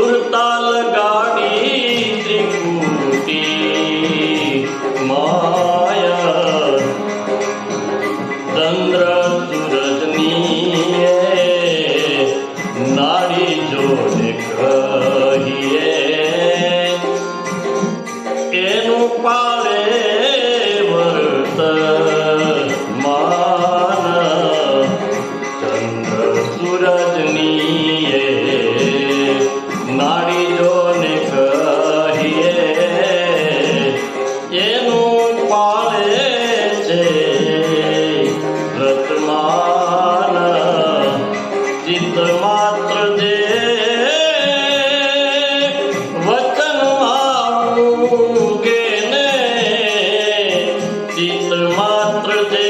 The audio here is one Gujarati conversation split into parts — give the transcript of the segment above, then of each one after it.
સુરતાલ ગાડી ત્રિકુટી માયા ચંદ્ર સૂરજની નાડી જો દેખ માન ચિત્ત માત્ર જે વચનમાં મૂકે ને ચિત્ત માત્ર જે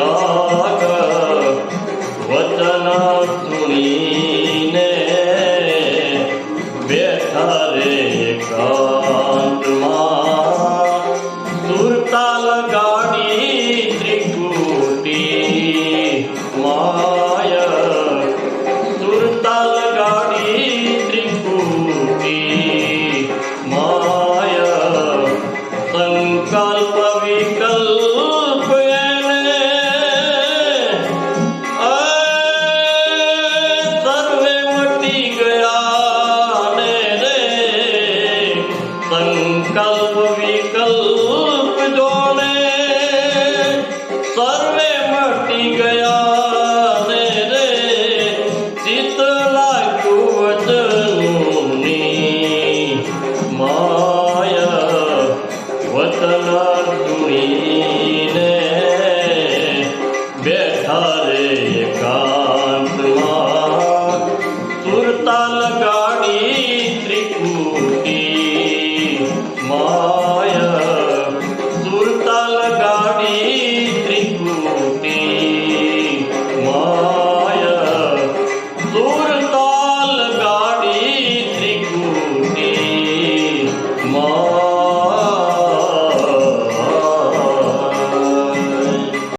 يا સંકલ્પ વિકલ્પ જોને સર્વે મટી ગયા.